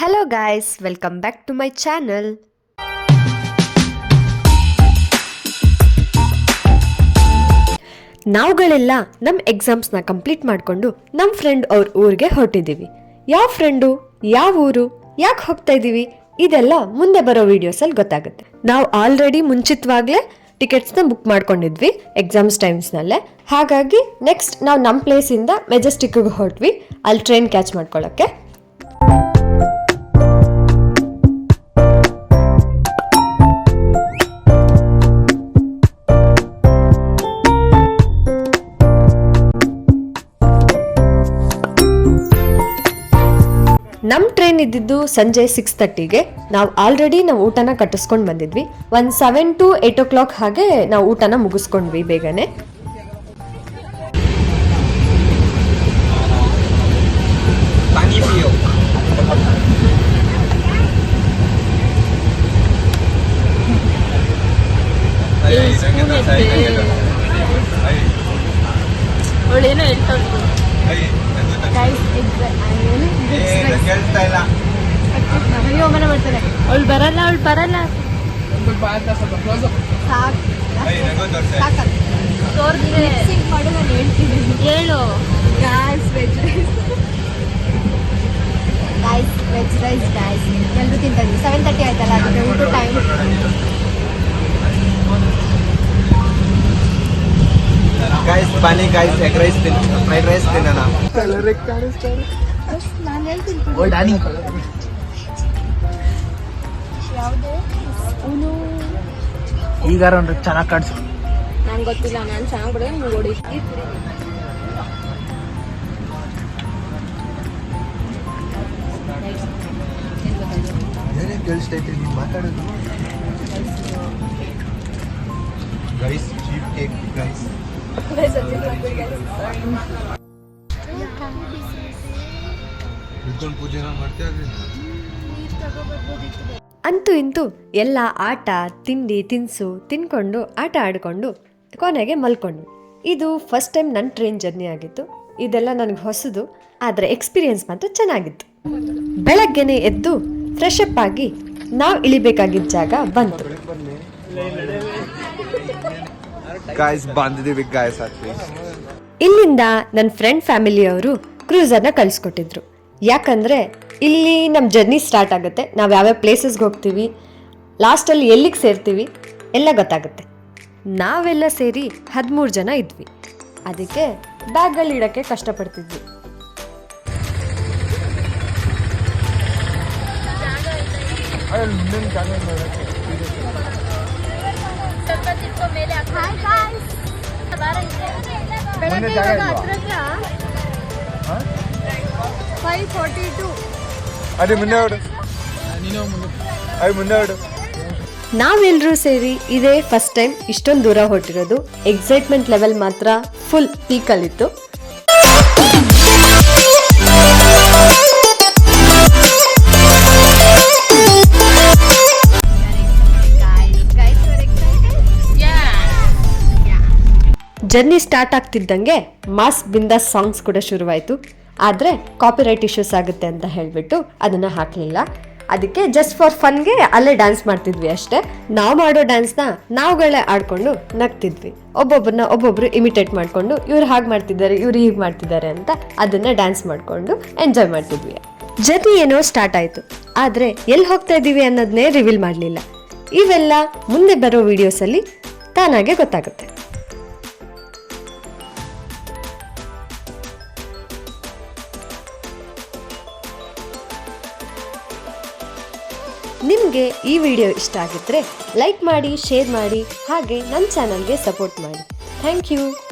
Hello guys welcome back to my channel ನಾವುಗಳೆಲ್ಲ ನಮ್ಮ ಎಕ್ಸಾಮ್ಸ್ನ complete ಮಾಡಿಕೊಂಡು ನಮ್ಮ ಫ್ರೆಂಡ್ ಅವ್ರ ಊರಿಗೆ ಹೊರಟಿದ್ದೀವಿ. ಯಾವ ಫ್ರೆಂಡು ಯಾವ ಊರು? ಯಾಕೆ ಹೋಗ್ತಾ ಇದ್ದೀವಿ? ಇದೆಲ್ಲ ಮುಂದೆ ಬರೋ ವಿಡಿಯೋಸಲ್ಲಿ ಗೊತ್ತಾಗುತ್ತೆ. ನಾವು ಆಲ್ರೆಡಿ ಮುಂಚಿತವಾಗ್ಲೇ ಟಿಕೆಟ್ಸ್ನ ಬುಕ್ ಮಾಡ್ಕೊಂಡಿದ್ವಿ ಎಕ್ಸಾಮ್ಸ್ ಟೈಮ್ಸ್ನಲ್ಲೇ ಹಾಗಾಗಿ ನೆಕ್ಸ್ಟ್ ನಾವು ನಮ್ಮ ಪ್ಲೇಸಿಂದ ಮೆಜೆಸ್ಟಿಕ್ಗೆ ಹೊರಟ್ವಿ. ಅಲ್ಲಿ ಟ್ರೈನ್ ಕ್ಯಾಚ್ ಮಾಡ್ಕೊಳ್ಳೋಕ್ಕೆ ನಮ್ಮ ಟ್ರೈನ್ ಇದ್ದಿದ್ದು ಸಂಜೆ ಸಿಕ್ಸ್ ತರ್ಟಿಗೆ ನಾವು ಆಲ್ರೆಡಿ ನಾವು ಊಟನ ಕಟ್ಟಿಸ್ಕೊಂಡು ಬಂದಿದ್ವಿ. ಒಂದು seven to eight o'clock ಹಾಗೆ ನಾವು ಊಟನ ಮುಗಿಸ್ಕೊಂಡ್ವಿ ಬೇಗನೆ. ಅವಳೇನೋ ಹೇಳ್ತಾ ಕೇಳ್ತಾ ಇಲ್ಲ. ಅಯ್ಯೋ ಮನೆ ಬರ್ತಾರೆ ಅವಳು ಬರಲ್ಲ ಅವಳು ಬರಲ್ಲ. ಹೇಳು. Guys veg rice guys veg rice guys ಎಲ್ಲರೂ ತಿಂತಾರೆ. ಸೆವೆನ್ ತರ್ಟಿ ಆಯ್ತಲ್ಲ ಅದಕ್ಕೆ ಊಟ ಟೈಮ್ ಗೈಸ್ ಬನ್ನಿ ಗಾಯ್ಸ್ ಎಗ್ ರೈಸ್ ತಿನ್ನ ಫ್ರೈಡ್ ರೈಸ್ ತಿನ್ನೋಣ. ನಾನು ಹೇಳ್ತೀನಿ. ಓ ಡಾನಿ ಯಾವುದು ಅವನು ಈಗಾರ ಒಂದು ಚೆನ್ನಾಗಿ ಕಾಣಿಸು. ನಂಗೆ ಗೊತ್ತಿಲ್ಲ ನಾನು ಚೆನ್ನಾಗಿ ಬಿಡೋದು ನಿಮ್ಗೆ ಓಡಿ. ಕೇಳಿಸ್ತೈತೆ ನೀವು ಮಾತಾಡೋದು. ಗೈಸ್ ಕೇಕ್ ಗೈಸ್ ಇಟ್ಕೊಂಡು ಪೂಜೆನ ಅಂತೂ ಇಂತೂ ಎಲ್ಲ ಆಟ ತಿಂಡಿ ತಿನಿಸು ತಿನ್ಕೊಂಡು ಆಟ ಆಡಿಕೊಂಡು ಕೊನೆಗೆ ಮಲ್ಕೊಂಡ್ವಿ ಇದು ಫಸ್ಟ್ ಟೈಮ್ ನನ್ನ ಟ್ರೈನ್ ಜರ್ನಿ ಆಗಿತ್ತು. ಇದೆಲ್ಲ ನನಗೆ ಹೊಸದು ಆದರೆ ಎಕ್ಸ್ಪೀರಿಯನ್ಸ್ ಮಾತ್ರ ಚೆನ್ನಾಗಿತ್ತು. ಬೆಳಗ್ಗೆನೆ ಎದ್ದು ಫ್ರೆಶ್ ಅಪ್ ಆಗಿ ನಾವು ಇಳಿಬೇಕಾಗಿದ್ದ ಜಾಗ ಬಂತು. ಇಲ್ಲಿಂದ ನನ್ನ ಫ್ರೆಂಡ್ ಫ್ಯಾಮಿಲಿಯವರು ಕ್ರೂಸರ್ನ ಕಳಿಸ್ಕೊಟ್ಟಿದ್ರು. ಯಾಕಂದರೆ ಇಲ್ಲಿ ನಮ್ಮ ಜರ್ನಿ ಸ್ಟಾರ್ಟ್ ಆಗುತ್ತೆ. ನಾವು ಯಾವ್ಯಾವ ಪ್ಲೇಸಸ್ಗೆ ಹೋಗ್ತೀವಿ ಲಾಸ್ಟಲ್ಲಿ ಎಲ್ಲಿಗೆ ಸೇರ್ತೀವಿ, ಎಲ್ಲ ಗೊತ್ತಾಗುತ್ತೆ. ನಾವೆಲ್ಲ ಸೇರಿ ಹದಿಮೂರು ಜನ ಇದ್ವಿ. ಅದಕ್ಕೆ ಬ್ಯಾಗಲ್ಲಿ ಇಡೋಕ್ಕೆ ಕಷ್ಟಪಡ್ತಿದ್ವಿ. Five forty two. ಅದೇ ಮುಂದೆ ಹೊಡು ಅಯ್ಯ ಮುಂದೆ ಹೊಡು ನಾವೆಲ್ಲರೂ ಸೇರಿ ಇದೇ ಫಸ್ಟ್ ಟೈಮ್ ಇಷ್ಟೊಂದು ದೂರ ಹೊರಟಿರೋದು. ಎಕ್ಸೈಟ್ಮೆಂಟ್ ಲೆವೆಲ್ ಮಾತ್ರ ಫುಲ್ ಪೀಕಲ್ಲಿತ್ತು ಜರ್ನಿ ಸ್ಟಾರ್ಟ್ ಆಗ್ತಿದ್ದಂಗೆ ಮಾಸ್ ಬಿಂದ ಸಾಂಗ್ಸ್ ಕೂಡ ಶುರುವಾಯಿತು. ಆದರೆ ಕಾಪಿರೈಟ್ ಇಶ್ಯೂಸ್ ಆಗುತ್ತೆ ಅಂತ ಹೇಳಿಬಿಟ್ಟು ಅದನ್ನು ಹಾಕಲಿಲ್ಲ. ಅದಕ್ಕೆ ಜಸ್ಟ್ ಫಾರ್ ಫನ್ಗೆ ಅಲ್ಲೇ ಡ್ಯಾನ್ಸ್ ಮಾಡ್ತಿದ್ವಿ ಅಷ್ಟೇ. ನಾವು ಮಾಡೋ ಡ್ಯಾನ್ಸ್ನ ನಾವುಗಳೇ ಆಡ್ಕೊಂಡು ನಗ್ತಿದ್ವಿ. ಒಬ್ಬೊಬ್ಬರನ್ನ ಒಬ್ಬೊಬ್ರು ಇಮಿಟೇಟ್ ಮಾಡಿಕೊಂಡು ಇವ್ರು ಹಾಗೆ ಮಾಡ್ತಿದ್ದಾರೆ, ಇವ್ರು ಹೀಗೆ ಮಾಡ್ತಿದ್ದಾರೆ ಅಂತ ಅದನ್ನು ಡ್ಯಾನ್ಸ್ ಮಾಡಿಕೊಂಡು ಎಂಜಾಯ್ ಮಾಡ್ತಿದ್ವಿ. ಜರ್ನಿ ಏನೋ ಸ್ಟಾರ್ಟ್ ಆಯಿತು. ಆದರೆ ಎಲ್ಲಿ ಹೋಗ್ತಾ ಇದ್ದೀವಿ ಅನ್ನೋದನ್ನೇ ರಿವೀಲ್ ಮಾಡಲಿಲ್ಲ. ಇವೆಲ್ಲ ಮುಂದೆ ಬರೋ ವಿಡಿಯೋಸಲ್ಲಿ ತಾನಾಗೆ ಗೊತ್ತಾಗುತ್ತೆ. ನಿಮಗೆ ಈ ವಿಡಿಯೋ ಇಷ್ಟ ಆಗಿದ್ರೆ ಲೈಕ್ ಮಾಡಿ, ಶೇರ್ ಮಾಡಿ, ಹಾಗೆ ನನ್ನ ಚಾನಲ್ಗೆ ಸಪೋರ್ಟ್ ಮಾಡಿ. Thank you.